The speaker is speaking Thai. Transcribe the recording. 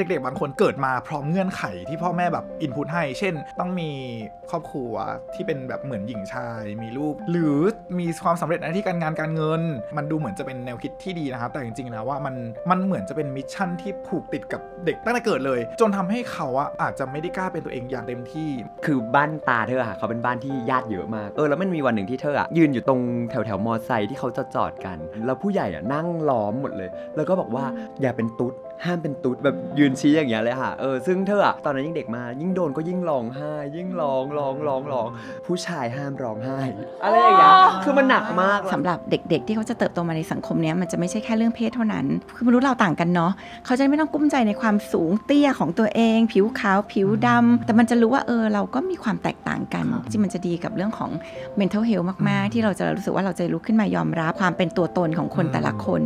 เด็กๆ บางคนเกิดมาพร้อมเงื่อนไขที่พ่อแม่แบบอินพุตให้ เช่น ต้องมีครอบครัวที่เป็นแบบเหมือนหญิงชาย มีลูก หรือมีความสำเร็จในที่การงานการเงิน มันดูเหมือนจะเป็นแนวคิดที่ดีนะครับ แต่จริงๆแล้วว่ามันมันเหมือนจะเป็นมิชชั่นที่ผูกติดกับเด็กตั้งแต่เกิดเลย จนทำให้เขาอะอาจจะไม่ได้กล้าเป็นตัวเองอย่างเต็มที่ คือบ้านตาเธออะเขาเป็นบ้านที่ญาติเยอะมากเออแล้วมันมีวันหนึ่งที่เธออะยืนอยู่ตรงแถวแถวๆมอไซค์ที่เขาจะจอดกัน แล้วผู้ใหญ่อะนั่งล้อมหมดเลย แล้วก็บอกว่าอย่าเป็นตุ๊ดห้ามเป็นตุ๊ดแบบยืนชี้อย่างเงี้ยเลยค่ะ เออ ซึ่งเธออะตอนนั้นยิ่งเด็กมายิ่งโดนก็ยิ่งร้องไห้ ยิ่งร้องร้องร้องร้อง ผู้ชายห้ามร้องไห้ อะไรอย่างเงี้ย คือมันหนักมาก สำหรับเด็กๆ ที่เขาจะเติบโตมาในสังคมเนี้ยมันจะไม่ใช่แค่เรื่องเพศเท่านั้น คือมนุษย์เราต่างกันเนาะเขาจะไม่ต้องกุ้มใจในความสูงเตี้ยของตัวเอง ผิวขาวผิวดำแต่มันจะรู้ว่าเออเราก็มีความแตกต่างกันครับจริงมันจะดีกับเรื่องของ mental health มากๆ ที่เราจะรู้สึกว่าเราจะลุกขึ้นมายอมรับความเป็นตัวตนของคนแต่ละคน